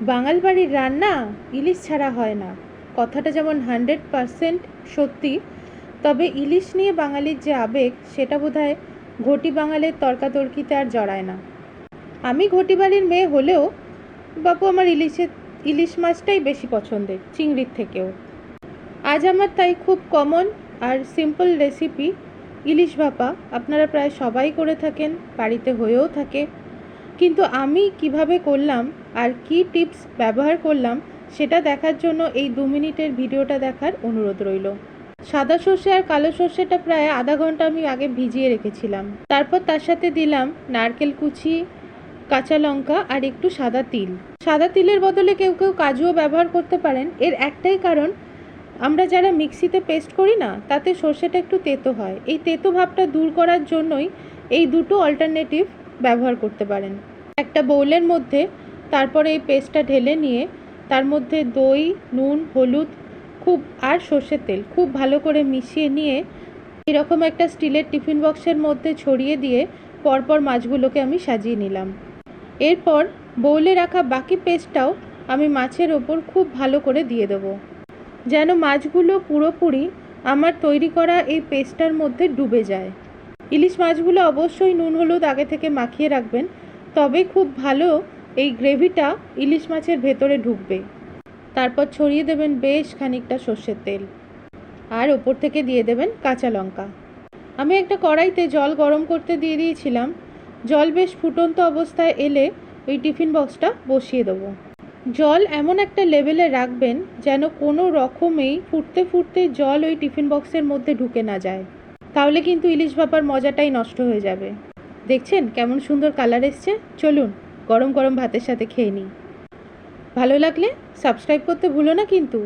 বাঙাল বাড়ির রান্না ইলিশ ছাড়া হয় না। কথাটা যেমন হান্ড্রেড পারসেন্ট সত্যি, তবে ইলিশ নিয়ে বাঙালির যে আবেগ, সেটা বোধহয় ঘটি বাঙালের তর্কাতর্কিতে আর জড়ায় না। আমি ঘটি বাড়ির মেয়ে হলেও বাপু আমার ইলিশের ইলিশ মাছটাই বেশি পছন্দের, চিংড়ির থেকেও। আজ আমার তাই খুব কমন আর সিম্পল রেসিপি ইলিশ ভাপা। আপনারা প্রায় সবাই করে থাকেন, বাড়িতে হয়েও থাকে। কিন্তু আমি কীভাবে করলাম আর কি টিপস ব্যবহার করলাম, সেটা দেখার জন্য এই দু মিনিটের ভিডিওটা দেখার অনুরোধ রইল। সাদা সর্ষে আর কালো সর্ষেটা প্রায় আধা ঘণ্টা আমি আগে ভিজিয়ে রেখেছিলাম। তারপর তার সাথে দিলাম নারকেল কুচি, কাঁচা লঙ্কা আর একটু সাদা তিল। সাদা তিলের বদলে কেউ কেউ কাজুও ব্যবহার করতে পারেন। এর একটাই কারণ, আমরা যারা মিক্সিতে পেস্ট করি না, তাতে সর্ষেটা একটু তেতো হয়। এই তেতো ভাবটা দূর করার জন্যই এই দুটো অল্টারনেটিভ ব্যবহার করতে পারেন। একটা বোলের মধ্যে তারপরে এই পেস্টটা ঢেলে নিয়ে তার মধ্যে দই, নুন, হলুদ, খুব, আর সর্ষের তেল খুব ভালো করে মিশিয়ে নিয়ে এরকম একটা স্টিলের টিফিন বক্সের মধ্যে ছড়িয়ে দিয়ে পরপর মাছগুলোকে আমি সাজিয়ে নিলাম। এরপর বৌলে রাখা বাকি পেস্টটাও আমি মাছের ওপর খুব ভালো করে দিয়ে দেবো। যেন মাছগুলো পুরোপুরি আমার তৈরি করা এই পেস্টটার মধ্যে ডুবে যায়। ইলিশ মাছগুলো অবশ্যই নুন, হলুদ আগে থেকে মাখিয়ে রাখবেন। তবে খুব ভালো এই গ্রেভিটা ইলিশ মাছের ভেতরে ঢুকবে। তারপর ছড়িয়ে দেবেন বেশ খানিকটা সর্ষের তেল। আর ওপর থেকে দিয়ে দেবেন কাঁচা লঙ্কা। আমি একটা কড়াইতে জল গরম করতে দিয়ে দিয়েছিলাম। জল বেশ ফুটন্ত অবস্থায় এলে ওই টিফিন বক্সটা বসিয়ে দেবো। জল এমন একটা লেভেলে রাখবেন যেন কোনো রকমেই ফুটতে ফুটতে জল ওই টিফিন বক্সের মধ্যে ঢুকে না যায়। তাহলে কিন্তু ইলিশ ভাপার মজাটাই নষ্ট হয়ে যাবে। দেখছেন কেমন সুন্দর কালার এসছে? চলুন, গরম গরম ভাতের সাথে খেয়ে নিই। ভালো লাগলে সাবস্ক্রাইব করতে ভুলো না কিন্তু।